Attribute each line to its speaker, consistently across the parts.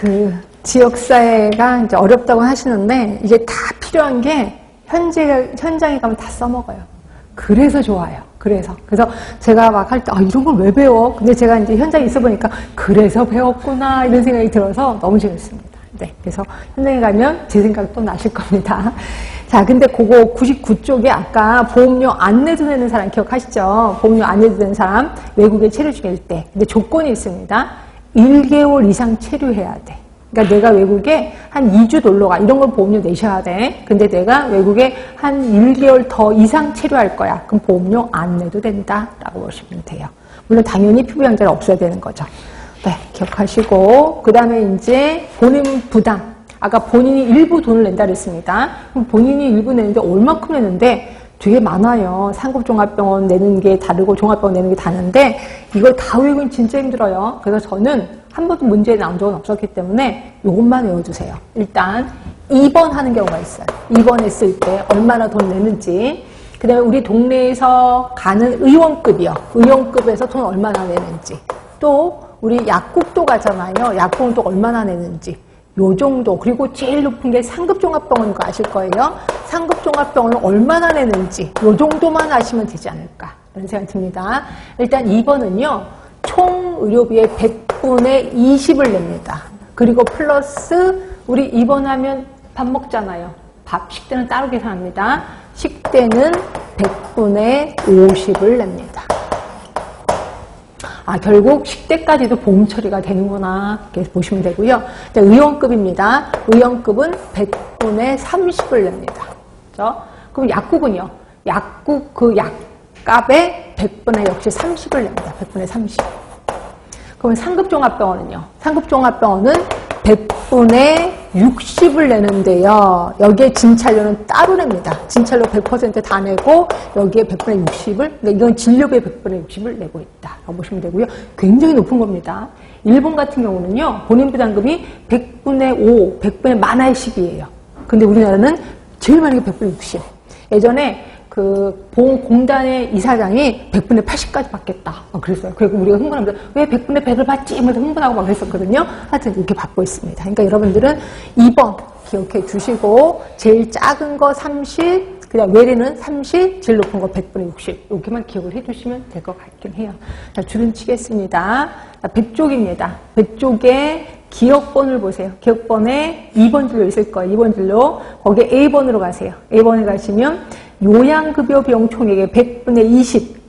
Speaker 1: 그 지역사회가 이제 어렵다고 하시는데 이게 다 필요한 게 현재 현장에 가면 다 써먹어요. 그래서 좋아요. 그래서 그래서 제가 막 할 때 아 이런 걸 왜 배워? 근데 제가 이제 현장에 있어 보니까 그래서 배웠구나 이런 생각이 들어서 너무 재밌습니다. 네, 그래서 현장에 가면 제 생각 또 나실 겁니다. 자, 근데 그거 99쪽에 아까 보험료 안 내도 되는 사람 기억하시죠? 보험료 안 내도 되는 사람 외국에 체류 중일 때. 근데 조건이 있습니다. 1개월 이상 체류해야 돼. 그러니까 내가 외국에 한 2주 놀러 가. 이런 걸 보험료 내셔야 돼. 근데 내가 외국에 한 1개월 더 이상 체류할 거야. 그럼 보험료 안 내도 된다. 라고 보시면 돼요. 물론 당연히 피부양자는 없어야 되는 거죠. 네, 기억하시고. 그 다음에 이제 본인 부담. 아까 본인이 일부 돈을 낸다 그랬습니다. 그럼 본인이 일부 내는데 얼마큼 내는데 되게 많아요. 상급종합병원 내는 게 다르고 종합병원 내는 게 다른데 이걸 다 외우긴 진짜 힘들어요. 그래서 저는 한 번도 문제 나온 적은 없었기 때문에 이것만 외워주세요. 일단 2번 하는 경우가 있어요. 2번 했을 때 얼마나 돈 내는지 그 다음에 우리 동네에서 가는 의원급이요. 의원급에서 돈 얼마나 내는지 또 우리 약국도 가잖아요. 약국은 또 얼마나 내는지 요 정도 그리고 제일 높은 게 상급종합병원인 거 아실 거예요. 상급종합병원은 얼마나 내는지 요 정도만 아시면 되지 않을까 이런 생각이 듭니다. 일단 2번은요. 총 의료비의 100분의 20을 냅니다. 그리고 플러스 우리 입원하면 밥 먹잖아요. 밥 식대는 따로 계산합니다. 식대는 100분의 50을 냅니다. 아, 결국 식대까지도 보험 처리가 되는구나. 이렇게 보시면 되고요. 자, 의원급입니다. 의원급은 100분의 30을 냅니다. 그죠? 그럼 약국은요? 약국 그 약값의 100분의 역시 30을 냅니다. 100분의 30. 그럼 상급종합병원은요? 상급종합병원은 100분의 60을 내는데요. 여기에 진찰료는 따로 냅니다. 진찰료 100%다 내고 여기에 100분의 60을, 그러니까 이건 진료비의 100분의 60을 내고 있다. 라고 보시면 되고요. 굉장히 높은 겁니다. 일본 같은 경우는요. 본인 부담금이 100분의 5, 100분의 만화의 10이에요. 근데 우리나라는 제일 많은 게 100분의 60. 예전에 그 보험공단의 이사장이 100분의 80까지 받겠다. 어, 그랬어요. 그리고 우리가 흥분하면서 왜 100분의 100을 받지? 하면서 흥분하고 막 그랬었거든요. 하여튼 이렇게 받고 있습니다. 그러니까 여러분들은 2번 기억해 주시고 제일 작은 거 30, 그다음 외래는 30, 제일 높은 거 100분의 60. 이렇게만 기억을 해 주시면 될 것 같긴 해요. 자, 줄은 치겠습니다. 자, 100쪽입니다. 100쪽에 기억번을 보세요. 기억번에 2번 줄로 있을 거예요. 2번 줄로. 거기에 A번으로 가세요. A번에 가시면 요양급여 비용 총액의 100분의 20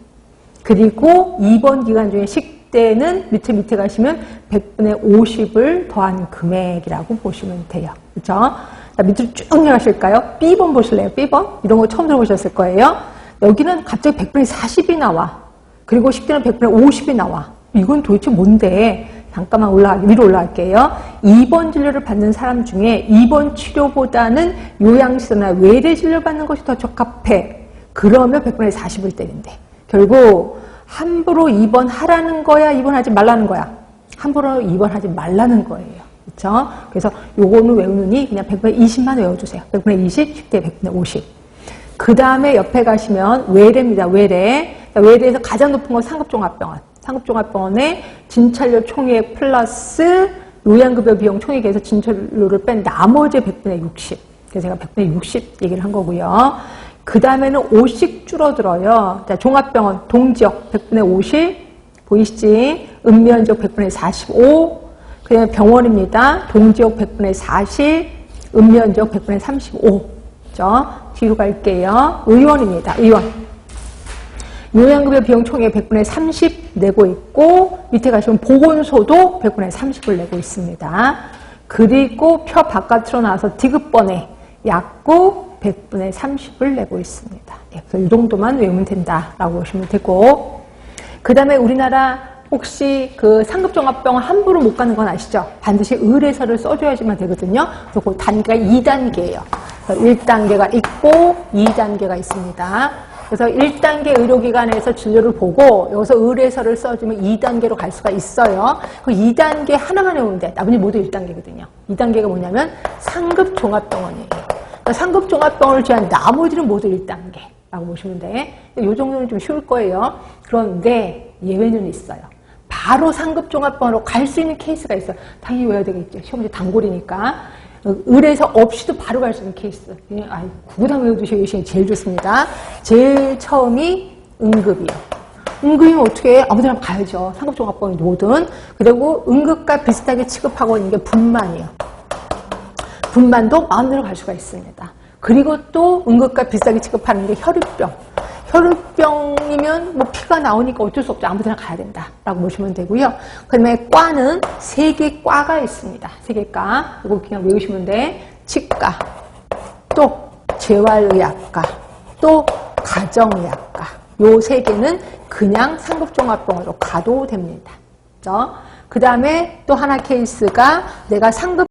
Speaker 1: 그리고 2번 기간 중에 식대는 밑에 밑에 가시면 100분의 50을 더한 금액이라고 보시면 돼요. 그렇죠? 자, 밑으로 쭉 내가실까요? B번 보실래요? B번? 이런 거 처음 들어보셨을 거예요. 여기는 갑자기 100분의 40이 나와. 그리고 식대는 100분의 50이 나와. 이건 도대체 뭔데? 잠깐만 올라 위로 올라갈게요. 2번 진료를 받는 사람 중에 2번 치료보다는 요양시설이나 외래 진료 받는 것이 더 적합해. 그러면 100분의 40을 때린대. 결국 함부로 2번 하라는 거야, 2번 하지 말라는 거야. 함부로 2번 하지 말라는 거예요. 그렇죠? 그래서 요거는 외우느니 그냥 100분의 20만 외워주세요. 100분의 20, 식대 100분의 50. 그 다음에 옆에 가시면 외래입니다. 외래. 외래에서 가장 높은 건 상급종합병원. 상급종합병원의 진찰료 총액 플러스 요양급여 비용 총액에서 진찰료를 뺀 나머지 100분의 60. 그래서 제가 100분의 60 얘기를 한 거고요. 그 다음에는 5씩 줄어들어요. 자, 종합병원, 동지역 100분의 50. 보이시지? 읍면지역 100분의 45. 그 다음에 병원입니다. 동지역 100분의 40. 읍면지역 100분의 35. 그죠? 뒤로 갈게요. 의원입니다. 의원. 요양급여 비용 총액 100분의 30 내고 있고 밑에 가시면 보건소도 100분의 30을 내고 있습니다. 그리고 표 바깥으로 나와서 디귿번에 약국 100분의 30을 내고 있습니다. 네, 그래서 이 정도만 외우면 된다라고 보시면 되고 그 다음에 우리나라 혹시 그 상급종합병원 함부로 못 가는 건 아시죠? 반드시 의뢰서를 써줘야지만 되거든요. 그래서 그 단계가 2단계예요. 1단계가 있고 2단계가 있습니다. 그래서 1단계 의료기관에서 진료를 보고 여기서 의뢰서를 써주면 2단계로 갈 수가 있어요. 그 2단계 하나만 외우면 돼. 나머지 모두 1단계거든요. 2단계가 뭐냐면 상급 종합병원이에요. 그러니까 상급 종합병원을 제한 나머지는 모두 1단계라고 보시면 돼. 이 정도는 좀 쉬울 거예요. 그런데 예외는 있어요. 바로 상급종합병원으로 갈 수 있는 케이스가 있어요. 당연히 외워야 되겠죠. 시험 문제 단골이니까. 어, 의뢰서 없이도 바로 갈 수 있는 케이스. 예, 아이, 구구단 외워두시기 제일 좋습니다. 제일 처음이 응급이요. 응급이면 어떻게 해? 아무데나 가야죠. 상급종합병원이 뭐든. 그리고 응급과 비슷하게 취급하고 있는 게 분만이에요. 분만도 마음대로 갈 수가 있습니다. 그리고 또 응급과 비슷하게 취급하는 게 혈우병. 혈우병이면 뭐 피가 나오니까 어쩔 수 없죠. 아무 데나 가야 된다라고 보시면 되고요. 그다음에 과는 세 개 과가 있습니다. 세 개 과. 이거 그냥 외우시면 돼. 치과, 또 재활의학과, 또 가정의학과. 요 세 개는 그냥 상급종합병원으로 가도 됩니다. 그 다음에 또 하나 케이스가 내가 상급